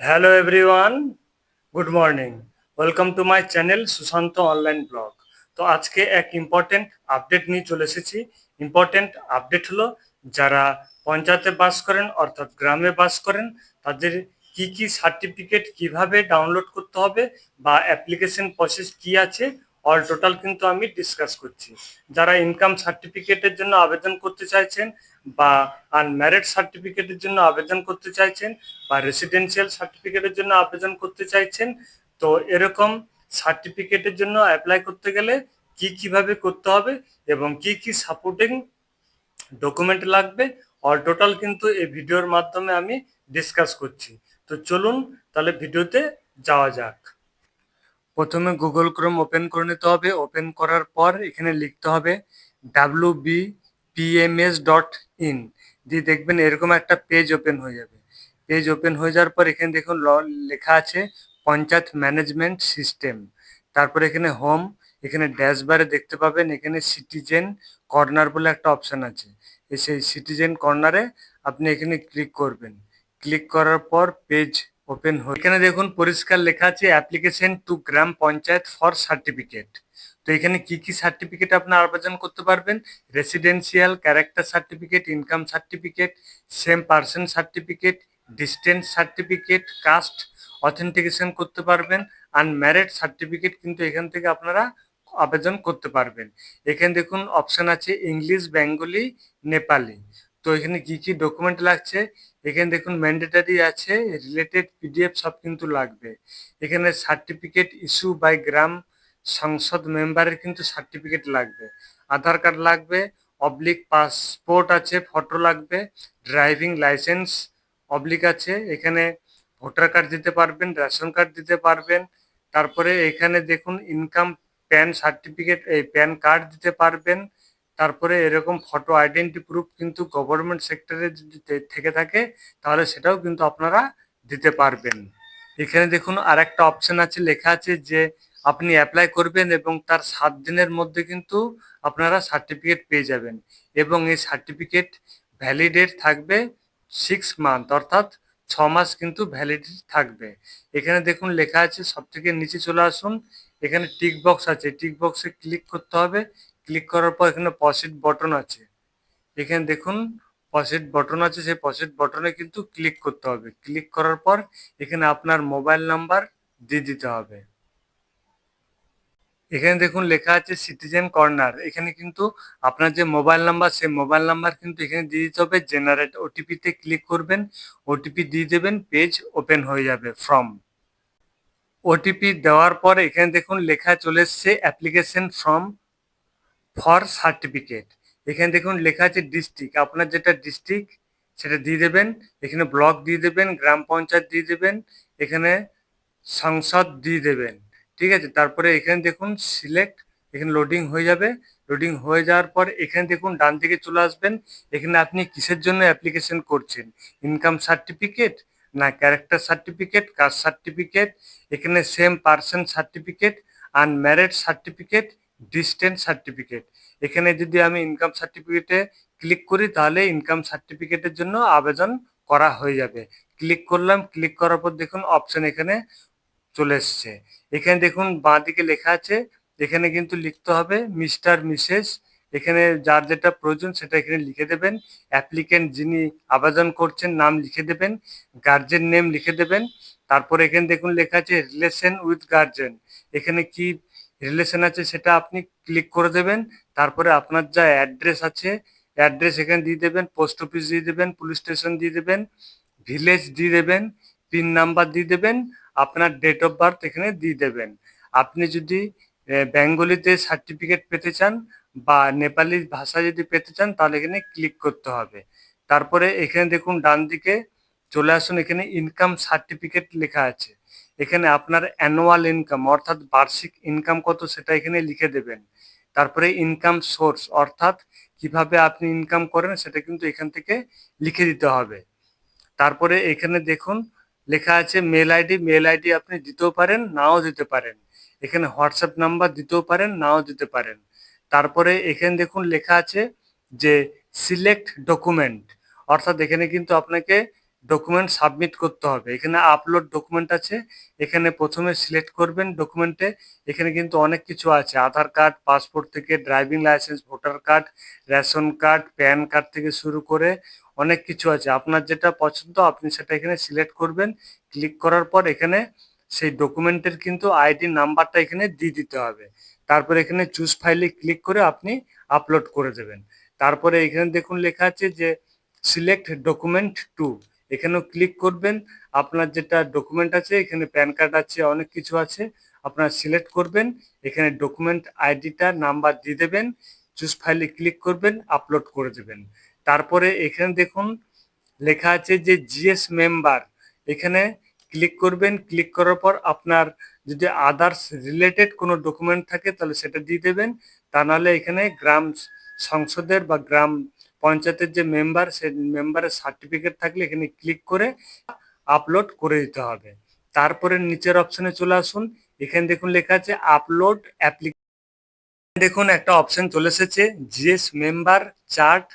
Hello everyone good morning welcome to my channel Sushant online blog তো আজকে এক important update নিয়ে চলে এসেছি। ইম্পর্টেন্ট আপডেট হলো, যারা পঞ্চায়েতে বাস করেন, অর্থাৎ গ্রামে বাস করেন, তাদের কি কি সার্টিফিকেট কীভাবে ডাউনলোড করতে হবে বা অ্যাপ্লিকেশন প্রসেস কি আছে অল টোটাল কিন্তু আমি ডিসকাস করছি। যারা ইনকাম সার্টিফিকেটের জন্য আবেদন করতে চাইছেন বা আনম্যারিড সার্টিফিকেটের জন্য আবেদন করতে চাইছেন বা রেসিডেন্সিয়াল সার্টিফিকেটের জন্য আবেদন করতে চাইছেন, তো এরকম সার্টিফিকেটের জন্য অ্যাপ্লাই করতে গেলে কি কীভাবে করতে হবে এবং কি কি সাপোর্টিং ডকুমেন্ট লাগবে অল টোটাল কিন্তু এই ভিডিওর মাধ্যমে আমি ডিসকাস করছি। তো চলুন তাহলে ভিডিওতে যাওয়া যাক। প্রথমে গুগল ক্রোম ওপেন করে নিতে হবে। ওপেন করার পর এখানে লিখতে হবে W B PMS dot in দিয়ে দেখবেন এরকম একটা পেজ ওপেন হয়ে যাবে। পেজ ওপেন হয়ে যাওয়ার পর এখানে দেখুন লেখা আছে পঞ্চায়েত ম্যানেজমেন্ট সিস্টেম তারপর এখানে হোম এখানে ড্যাশবারে দেখতে পাবেন, এখানে সিটিজেন কর্নার বলে একটা অপশন আছে। সেই সিটিজেন কর্নারে আপনি এখানে ক্লিক করবেন। ক্লিক করার পর পেজ ওপেন হয় এখানে দেখুন পরিষ্কার লেখা আছে application to gram panchayat for certificate তো এখানে কি কি সার্টিফিকেট আপনার আবেদন করতে পারবেন? Residential character certificate income certificate same person certificate distance certificate caste authentication করতে পারবেন আনম্যারিড সার্টিফিকেট কিন্তু এখান থেকে আপনারা আবেদন করতে পারবেন। এখানে দেখুন অপশন আছে ইংলিশ বেঙ্গলি নেপালি তো এখানে কি কি ডকুমেন্ট লাগছে? এখানে দেখুন ম্যান্ডেটারি আছে রিলেটেড পিডিএফ সব কিন্তু লাগবে। এখানে সার্টিফিকেট ইস্যু বাই গ্রাম সংসদ মেম্বারের কিন্তু সার্টিফিকেট লাগবে। আধার কার্ড লাগবে অবলিক পাসপোর্ট আছে ফটো লাগবে ড্রাইভিং লাইসেন্স অবলিক আছে, এখানে ভোটার কার্ড দিতে পারবেন রেশন কার্ড দিতে পারবেন, তারপরে এখানে দেখুন ইনকাম প্যান সার্টিফিকেট এই প্যান কার্ড দিতে পারবেন, তারপরে এরকম ফটো আইডেন্টি প্রুফ কিন্তু গভর্নমেন্ট সেক্টরে যদি থেকে থাকে, তাহলে সেটাও কিন্তু আপনারা দিতে পারবেন। এখানে দেখুন আর একটা অপশন আছে, লেখা আছে যে আপনি অ্যাপ্লাই করবেন এবং তার সাত দিনের মধ্যে কিন্তু আপনারা সার্টিফিকেট পেয়ে যাবেন এবং এই সার্টিফিকেট ভ্যালিডেট থাকবে সিক্স মান্থ অর্থাৎ ছ মাস কিন্তু ভ্যালিডিটি থাকবে। এখানে দেখুন লেখা আছে সব থেকে নিচে চলে আসুন, এখানে টিক বক্স আছে টিক বক্সে ক্লিক করতে হবে ক্লিক করার পর এখানে পসিট বটন আছে। এখানে দেখুন পসিট বটন আছে, সেই পসিট বটনে কিন্তু ক্লিক করতে হবে। ক্লিক করার পর এখানে আপনার মোবাইল নাম্বার দিয়ে দিতে হবে। এখানে দেখুন লেখা আছে সিটিজেন কর্নার এখানে কিন্তু আপনার যে মোবাইল নাম্বার সেই মোবাইল নাম্বার কিন্তু এখানে দিয়ে দিতে হবে। জেনারেট ওটিপিতে ক্লিক করবেন। ওটিপি দিয়ে দেবেন পেজ ওপেন হয়ে যাবে ফর্ম ওটিপি দেওয়ার পর এখানে দেখুন লেখা চলে এসছে অ্যাপ্লিকেশন ফর্ম ফর সার্টিফিকেট এখানে দেখুন লেখা আছে ডিস্ট্রিক্ট আপনার যেটা ডিস্ট্রিক্ট সেটা দিয়ে দেবেন। এখানে ব্লক দিয়ে দেবেন, গ্রাম পঞ্চায়েত দিয়ে দেবেন। এখানে সংসদ দিয়ে দেবেন। ঠিক আছে? তারপরে এখানে দেখুন সিলেক্ট এখানে লোডিং হয়ে যাবে। লোডিং হয়ে যাওয়ার পর এখানে দেখুন ডান দিকে চলে আসবেন। এখানে আপনি কিসের জন্য অ্যাপ্লিকেশন করছেন? ইনকাম সার্টিফিকেট না ক্যারেক্টার সার্টিফিকেট কাস্ট সার্টিফিকেট এখানে same person certificate unmarried certificate distance certificate এখানে যদি আমি ইনকাম সার্টিফিকেটে ক্লিক করি, তাহলে ইনকাম সার্টিফিকেটের জন্য আবেদন করা হয়ে যাবে। ক্লিক করলাম ক্লিক করার পর দেখুন অপশন এখানে চলে এসছে। এখানে দেখুন বাঁ দিকে লেখা আছে, এখানে কিন্তু লিখতে হবে মিস্টার, মিসেস। এখানে যার যেটা প্রয়োজন সেটা এখানে লিখে দেবেন। অ্যাপ্লিকেন্ট যিনি আবেদন করছেন নাম লিখে দেবেন, গার্জেন নেম লিখে দেবেন। তারপর এখানে দেখুন লেখা আছে রিলেশন উইথ গার্জেন। এখানে কি রিলেশন আছে সেটা আপনি ক্লিক করে দেবেন। তারপরে আপনার যা অ্যাড্রেস আছে, অ্যাড্রেস এখানে দিয়ে দেবেন, পোস্ট অফিস দিয়ে দেবেন, পুলিশ স্টেশন দিয়ে দেবেন, ভিলেজ দিয়ে দেবেন, পিন নাম্বার দিয়ে দেবেন। আপনার ডেট অফ বার্থ এখানে দিয়ে দেবেন। আপনি যদি বেঙ্গলিতে সার্টিফিকেট পেতে চান বা নেপালি ভাষা যদি পেতে চান, তাহলে এখানে ক্লিক করতে হবে। তারপরে এখানে দেখুন, ডান দিকে চলে আসুন, এখানে ইনকাম সার্টিফিকেট লেখা আছে। এখানে আপনার অ্যানুয়াল ইনকাম অর্থাৎ বার্ষিক ইনকাম কত সেটা এখানে লিখে দেবেন। তারপরে ইনকাম সোর্স অর্থাৎ কীভাবে আপনি ইনকাম করেন সেটা কিন্তু এখান থেকে লিখে দিতে হবে। তারপরে এখানে দেখুন লেখা আছে মেল আইডি মেল আইডি আপনি দিতেও পারেন, নাও দিতে পারেন। এখানে হোয়াটসঅ্যাপ নাম্বার দিতেও পারেন, নাও দিতে পারেন। তারপরে এখানে দেখুন লেখা আছে যে সিলেক্ট ডকুমেন্ট অর্থাৎ এখানে কিন্তু আপনাকে ডকুমেন্ট সাবমিট করতে হবে। এখানে আপলোড ডকুমেন্ট আছে, এখানে প্রথমে সিলেক্ট করবেন ডকুমেন্টে এখানে কিন্তু অনেক কিছু আছে। আধার কার্ড পাসপোর্ট থেকে driving licence voter card ration card PAN card থেকে শুরু করে অনেক কিছু আছে। আপনার যেটা পছন্দ, আপনি সেটা এখানে সিলেক্ট করবেন। ক্লিক করার পর এখানে সেই ডকুমেন্টের কিন্তু আইডি নাম্বারটা এখানে দিয়ে দিতে হবে। তারপর এখানে চুজ ফাইলে ক্লিক করে আপনি আপলোড করে দেবেন। তারপরে এখানে দেখুন লেখা আছে যে সিলেক্ট ডকুমেন্ট টু এখানেও ক্লিক করবেন। আপনার যেটা ডকুমেন্ট আছে, এখানে প্যান কার্ড আছে, অনেক কিছু আছে। আপনার সিলেক্ট করবেন। এখানে ডকুমেন্ট আইডিটা নাম্বার দিয়ে দেবেন। চুজ ফাইলে ক্লিক করবেন আপলোড করে দেবেন। তারপরে এখানে দেখুন লেখা আছে যে জিএস মেম্বার এখানে ক্লিক করবেন ক্লিক করার পর আপনার যদি আদার্স রিলেটেড কোনো ডকুমেন্ট থাকে তাহলে সেটা দিয়ে দেবেন। তা নাহলে এখানে গ্রাম সংসদের বা গ্রাম পঞ্চায়েতের যে মেম্বার সে মেম্বারের সার্টিফিকেট থাকলে এখানে ক্লিক করে আপলোড করে দিতে হবে। তারপরে নিচের অপশনে চলে আসুন। এখানে দেখুন লেখা আছে আপলোড অ্যাপ্লিকেশন দেখুন একটা অপশন চলে এসেছে, জিএস মেম্বার চার্ট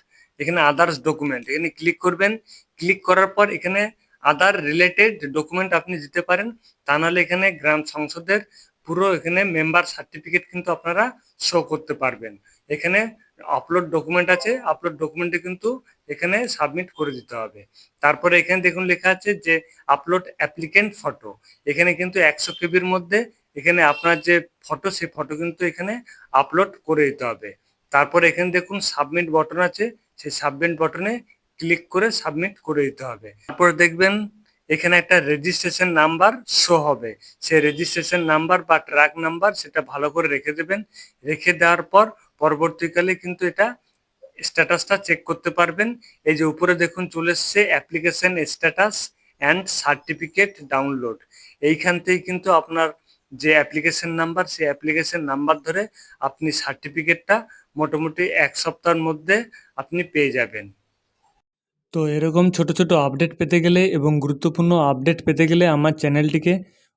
এখানে আদার্স ডকুমেন্ট এখানে ক্লিক করবেন ক্লিক করার পর এখানে আদার রিলেটেড ডকুমেন্ট আপনি দিতে পারেন, তা নাহলে এখানে গ্রাম সংসদের পুরো এখানে মেম্বার সার্টিফিকেট কিন্তু আপনারা শো করতে পারবেন। এখানে আপলোড ডকুমেন্ট আছে আপলোড ডকুমেন্টে কিন্তু এখানে সাবমিট করে দিতে হবে। তারপরে এখানে দেখুন লেখা আছে যে আপলোড অ্যাপ্লিকেন্ট ফটো এখানে কিন্তু একশো কেবির মধ্যে এখানে আপনার যে ফটো সেই ফটো কিন্তু এখানে আপলোড করে দিতে হবে। তারপর এখানে দেখুন সাবমিট বটন আছে সেই সাবমিট বটনে ক্লিক করে সাবমিট করে দিতে হবে। তারপরে দেখবেন এখানে একটা রেজিস্ট্রেশন নাম্বার শো হবে। সেই রেজিস্ট্রেশন নাম্বার বা ট্র্যাক নাম্বার সেটা ভালো করে রেখে দেবেন। রেখে দেওয়ার পর পরবর্তীকালে কিন্তু এটা স্ট্যাটাসটা চেক করতে পারবেন। এই যে উপরে দেখুন চলে এসছে application status and certificate download এইখান থেকে কিন্তু আপনার যে অ্যাপ্লিকেশন নাম্বার সেই অ্যাপ্লিকেশন নাম্বার ধরে আপনি সার্টিফিকেটটা মোটামুটি এক সপ্তাহের মধ্যে আপনি পেয়ে যাবেন। তো এরকম ছোট ছোট আপডেট পেতে গেলে এবং গুরুত্বপূর্ণ আপডেট পেতে গেলে আমার চ্যানেলটিকে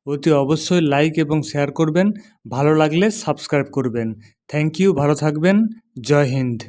অতি অবশ্যই লাইক এবং শেয়ার করবেন। ভালো লাগলে সাবস্ক্রাইব করবেন। থ্যাংক ইউ ভালো থাকবেন। জয় হিন্দ।